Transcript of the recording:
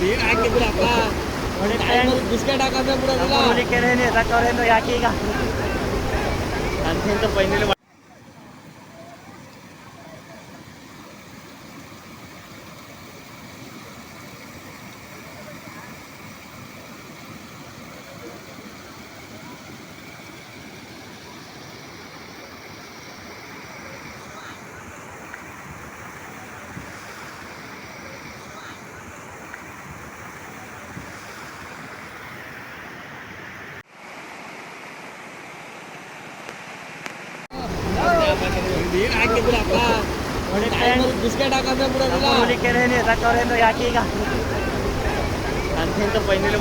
ನೀನ್ ಹಾಕಿದ್ರಪ್ಪ ಬಿಸ್ಕೆಟ್ ಹಾಕಂದ್ರೆ ಬಿಡೋದಿಲ್ಲ ಎದಕ್ಕವ್ರೇನು ಯಾಕೆ ಈಗ? ಅಂತಿಂತ ಫೈನಲಿ ನೀನ್ ಹಾಕಿದ್ರಪ್ಪ ಬಿಸ್ಕೆಟ್ ಹಾಕಂದ್ರೆ ಬಿಡೋದಿಲ್ಲ. ಯಾಕೆ ಈಗ? ಅಂತಿಂತ ಫೈನಲಿ